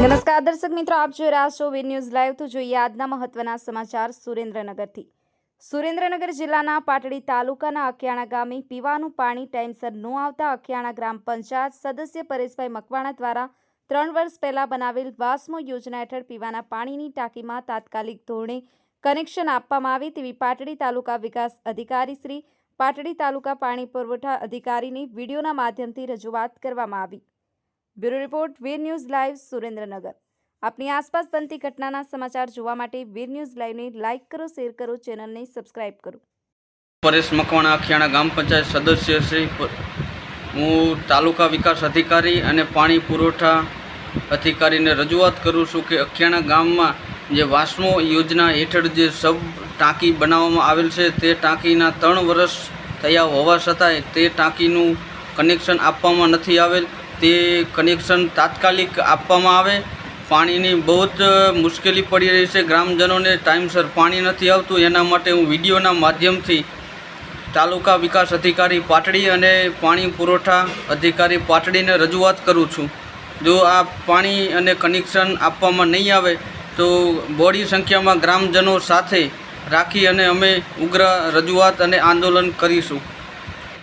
નમસ્કાર, દર્શક મિત્રો, આપ જોઈ રહ્યા છો વી ન્યૂઝ લાઈવ. તો જોઈએ આજના મહત્વના સમાચાર સુરેન્દ્રનગરથી. સુરેન્દ્રનગર જિલ્લાના પાટડી તાલુકાના અખિયાણા ગામે પીવાનું પાણી ટાઈમસર ન આવતા અખિયાણા ગ્રામ પંચાયત સદસ્ય પરેશભાઈ મકવાણા દ્વારા ત્રણ વર્ષ પહેલાં બનાવેલ વાસ્મો યોજના હેઠળ પીવાના પાણીની ટાંકીમાં તાત્કાલિક ધોરણે કનેક્શન આપવામાં આવે તેવી પાટડી તાલુકા વિકાસ અધિકારી શ્રી પાટડી તાલુકા પાણી પુરવઠા અધિકારીની વિડીયોના માધ્યમથી રજૂઆત કરવામાં આવી. Bureau report Veer news live Surendranagar. આપની આસપાસ બનતી ઘટનાના સમાચાર જોવા માટે વીર ન્યૂઝ લાઈવને લાઇક કરો, શેર કરો, ચેનલને સબસ્ક્રાઇબ કરો. પરેશ મકવાણા, અખિયાણા ગ્રામ પંચાયત સદસ્ય શ્રી હું તાલુકા વિકાસ અધિકારી અને પાણી પુરવઠા અધિકારીને રજૂઆત કરું છું કે અખિયાણા ગામમાં જે વાસ્મો યોજના હેઠળ જે સબ ટાંકી બનાવવામાં આવેલ છે, તે ટાંકીના ત્રણ વર્ષ થયા હોવા છતાંય તે ટાંકીનું કનેક્શન આપવામાં નથી આવેલ. તે કનેક્શન તાત્કાલિક આપવામાં આવે. પાણીની બહુ જ મુશ્કેલી પડી રહી છે. ગ્રામજનોને ટાઈમસર પાણી નથી આવતું. એના માટે હું વિડીયોના માધ્યમથી તાલુકા વિકાસ અધિકારી પાટડી અને પાણી પુરવઠા અધિકારી પાટડીને રજૂઆત કરું છું. જો આ પાણી અને કનેક્શન આપવામાં નહીં આવે, તો બોડી સંખ્યામાં ગ્રામજનો સાથે રાખી અને અમે ઉગ્ર રજૂઆત અને આંદોલન કરીશું.